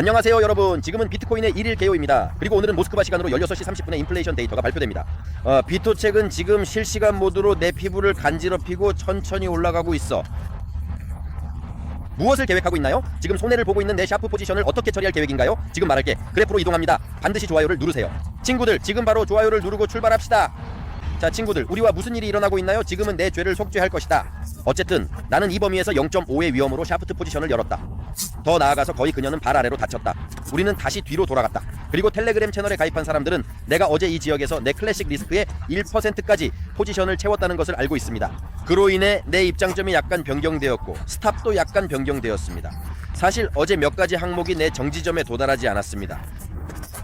안녕하세요 여러분. 지금은 비트코인의 1일 개요입니다. 그리고 오늘은 모스크바 시간으로 16시 30분에 인플레이션 데이터가 발표됩니다. 어, 비토책은 지금 실시간 모드로 내 피부를 간지럽히고 천천히 올라가고 있어. 무엇을 계획하고 있나요? 지금 손해를 보고 있는 내 샤프 포지션을 어떻게 처리할 계획인가요? 지금 말할게. 그래프로 이동합니다. 반드시 좋아요를 누르세요. 친구들 지금 바로 좋아요를 누르고 출발합시다. 자 친구들 우리와 무슨 일이 일어나고 있나요? 지금은 내 죄를 속죄할 것이다. 어쨌든 나는 이 범위에서 0.5의 위험으로 샤프트 포지션을 열었다 더 나아가서 거의 그녀는 발 아래로 다쳤다. 우리는 다시 뒤로 돌아갔다. 그리고 텔레그램 채널에 가입한 사람들은 내가 어제 이 지역에서 내 클래식 리스크의 1%까지 포지션을 채웠다는 것을 알고 있습니다. 그로 인해 내 입장점이 약간 변경되었고 스탑도 약간 변경되었습니다. 사실 어제 몇 가지 항목이 내 정지점에 도달하지 않았습니다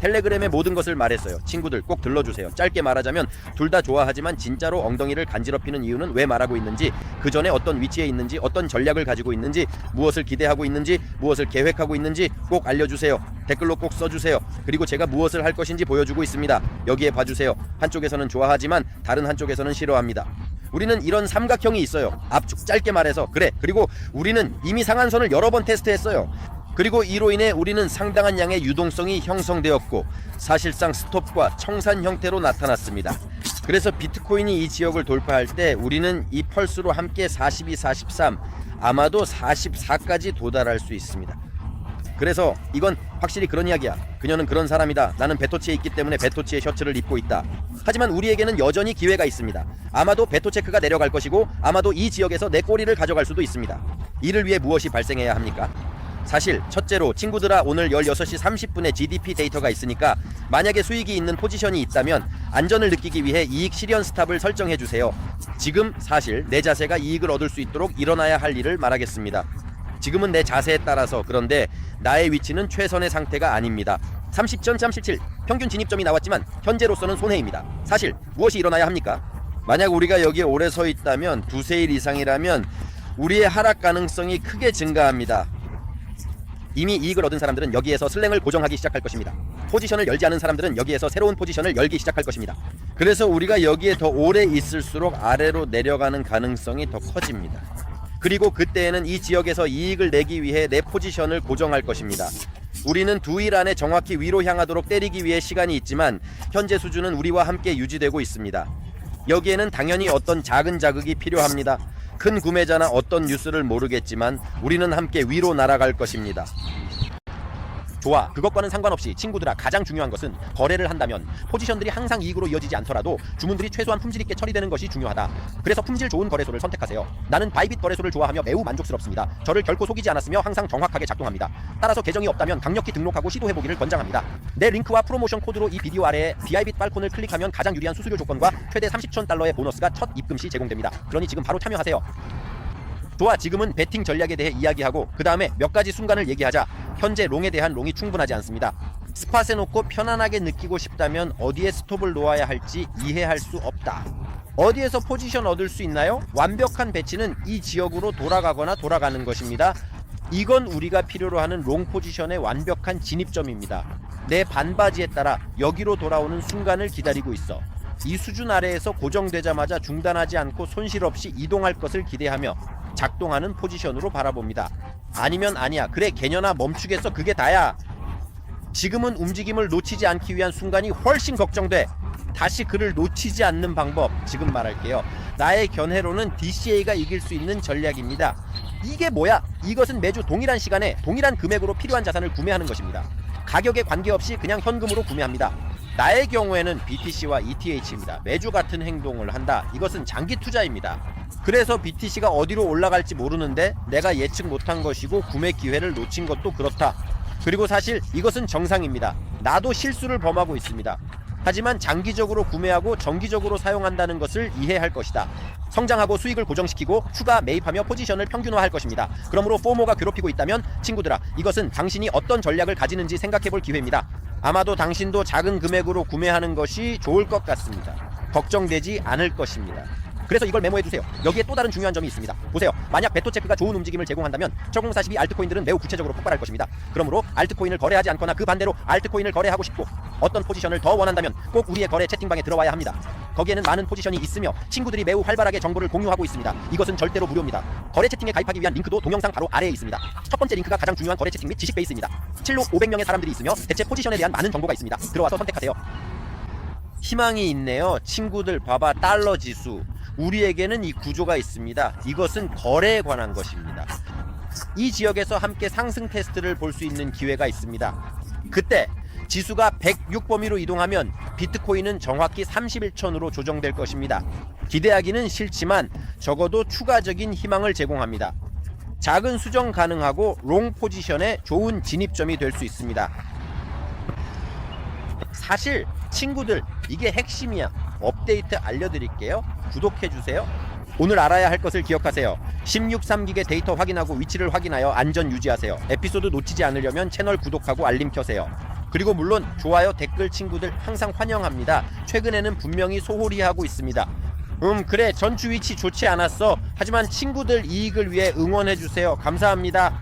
텔레그램의 모든 것을 말했어요. 친구들 꼭 들러주세요. 짧게 말하자면 둘 다 좋아하지만 진짜로 엉덩이를 간지럽히는 이유는 왜 말하고 있는지 그 전에 어떤 위치에 있는지 어떤 전략을 가지고 있는지 무엇을 기대하고 있는지 무엇을 계획하고 있는지 꼭 알려주세요. 댓글로 꼭 써주세요. 그리고 제가 무엇을 할 것인지 보여주고 있습니다. 여기에 봐주세요. 한쪽에서는 좋아하지만 다른 한쪽에서는 싫어합니다. 우리는 이런 삼각형이 있어요. 압축 짧게 말해서 그래. 그리고 우리는 이미 상한선을 여러 번 테스트했어요. 그리고 이로 인해 우리는 상당한 양의 유동성이 형성되었고 사실상 스톱과 청산 형태로 나타났습니다. 그래서 비트코인이 이 지역을 돌파할 때 우리는 이 펄스로 함께 42, 43 아마도 44까지 도달할 수 있습니다. 그래서 이건 확실히 그런 이야기야. 그녀는 그런 사람이다. 나는 베토치에 있기 때문에 베토치의 셔츠를 입고 있다. 하지만 우리에게는 여전히 기회가 있습니다. 아마도 베토체크가 내려갈 것이고 아마도 이 지역에서 내 꼬리를 가져갈 수도 있습니다. 이를 위해 무엇이 발생해야 합니까? 사실 첫째로 친구들아 오늘 16시 30분에 GDP 데이터가 있으니까 만약에 수익이 있는 포지션이 있다면 안전을 느끼기 위해 이익 실현 스탑을 설정해 주세요. 지금 사실 내 자세가 이익을 얻을 수 있도록 일어나야 할 일을 말하겠습니다. 지금은 내 자세에 따라서 그런데 나의 위치는 최선의 상태가 아닙니다. 30.37 평균 진입점이 나왔지만 현재로서는 손해입니다. 사실 무엇이 일어나야 합니까? 만약 우리가 여기에 오래 서 있다면 두세 일 이상이라면 우리의 하락 가능성이 크게 증가합니다. 이미 이익을 얻은 사람들은 여기에서 슬랭을 고정하기 시작할 것입니다. 포지션을 열지 않은 사람들은 여기에서 새로운 포지션을 열기 시작할 것입니다. 그래서 우리가 여기에 더 오래 있을수록 아래로 내려가는 가능성이 더 커집니다. 그리고 그때에는 이 지역에서 이익을 내기 위해 내 포지션을 고정할 것입니다. 우리는 두 일 안에 정확히 위로 향하도록 때리기 위해 시간이 있지만 현재 수준은 우리와 함께 유지되고 있습니다. 여기에는 당연히 어떤 작은 자극이 필요합니다. 큰 구매자나 어떤 뉴스를 모르겠지만 우리는 함께 위로 날아갈 것입니다. 좋아. 그것과는 상관없이 친구들아 가장 중요한 것은 거래를 한다면 포지션들이 항상 이익으로 이어지지 않더라도 주문들이 최소한 품질 있게 처리되는 것이 중요하다. 그래서 품질 좋은 거래소를 선택하세요. 나는 바이빗 거래소를 좋아하며 매우 만족스럽습니다. 저를 결코 속이지 않았으며 항상 정확하게 작동합니다. 따라서 계정이 없다면 강력히 등록하고 시도해보기를 권장합니다. 내 링크와 프로모션 코드로 이 비디오 아래에 비아이빗 발콘을 클릭하면 가장 유리한 수수료 조건과 최대 30천 달러의 보너스가 첫 입금 시 제공됩니다. 그러니 지금 바로 참여하세요. 좋아 지금은 베팅 전략에 대해 이야기하고 그 다음에 몇 가지 순간을 얘기하자 현재 롱에 대한 롱이 충분하지 않습니다. 스팟에 놓고 편안하게 느끼고 싶다면 어디에 스톱을 놓아야 할지 이해할 수 없다. 어디에서 포지션 얻을 수 있나요? 완벽한 배치는 이 지역으로 돌아가거나 돌아가는 것입니다. 이건 우리가 필요로 하는 롱 포지션의 완벽한 진입점입니다. 내 반바지에 따라 여기로 돌아오는 순간을 기다리고 있어. 이 수준 아래에서 고정되자마자 중단하지 않고 손실 없이 이동할 것을 기대하며 작동하는 포지션으로 바라봅니다. 아니면 아니야. 그래 개년아 멈추겠어. 그게 다야. 지금은 움직임을 놓치지 않기 위한 순간이 훨씬 걱정돼. 다시 그를 놓치지 않는 방법 지금 말할게요. 나의 견해로는 DCA가 이길 수 있는 전략입니다. 이게 뭐야? 이것은 매주 동일한 시간에 동일한 금액으로 필요한 자산을 구매하는 것입니다. 가격에 관계없이 그냥 현금으로 구매합니다. 나의 경우에는 BTC와 ETH입니다. 매주 같은 행동을 한다. 이것은 장기 투자입니다. 그래서 BTC가 어디로 올라갈지 모르는데 내가 예측 못한 것이고 구매 기회를 놓친 것도 그렇다. 그리고 사실 이것은 정상입니다. 나도 실수를 범하고 있습니다. 하지만 장기적으로 구매하고 정기적으로 사용한다는 것을 이해할 것이다. 성장하고 수익을 고정시키고 추가 매입하며 포지션을 평균화할 것입니다. 그러므로 포모가 괴롭히고 있다면 친구들아 이것은 당신이 어떤 전략을 가지는지 생각해 볼 기회입니다. 아마도 당신도 작은 금액으로 구매하는 것이 좋을 것 같습니다. 걱정되지 않을 것입니다. 그래서 이걸 메모해 두세요. 여기에 또 다른 중요한 점이 있습니다. 보세요. 만약 베토 체크가 좋은 움직임을 제공한다면 적공42 알트코인들은 매우 구체적으로 폭발할 것입니다. 그러므로 알트코인을 거래하지 않거나 그 반대로 알트코인을 거래하고 싶고 어떤 포지션을 더 원한다면 꼭 우리의 거래 채팅방에 들어와야 합니다. 거기에는 많은 포지션이 있으며 친구들이 매우 활발하게 정보를 공유하고 있습니다. 이것은 절대로 무료입니다. 거래 채팅에 가입하기 위한 링크도 동영상 바로 아래에 있습니다. 첫 번째 링크가 가장 중요한 거래 채팅 및 지식 베이스입니다. 7로 500명의 사람들이 있으며 대체 포지션에 대한 많은 정보가 있습니다. 들어와서 선택하세요. 희망이 있네요. 친구들 봐봐 달러 지수. 우리에게는 이 구조가 있습니다. 이것은 거래에 관한 것입니다. 이 지역에서 함께 상승 테스트를 볼 수 있는 기회가 있습니다. 그때 지수가 106 범위로 이동하면 비트코인은 정확히 31천으로 조정될 것입니다. 기대하기는 싫지만 적어도 추가적인 희망을 제공합니다. 작은 수정 가능하고 롱 포지션에 좋은 진입점이 될 수 있습니다. 사실 친구들 이게 핵심이야. 업데이트 알려드릴게요. 구독해주세요. 오늘 알아야 할 것을 기억하세요. 16.3기계 데이터 확인하고 위치를 확인하여 안전 유지하세요. 에피소드 놓치지 않으려면 채널 구독하고 알림 켜세요. 그리고 물론 좋아요, 댓글 친구들 항상 환영합니다. 최근에는 분명히 소홀히 하고 있습니다. 음 그래 전주 위치 좋지 않았어. 하지만 친구들 이익을 위해 응원해주세요. 감사합니다.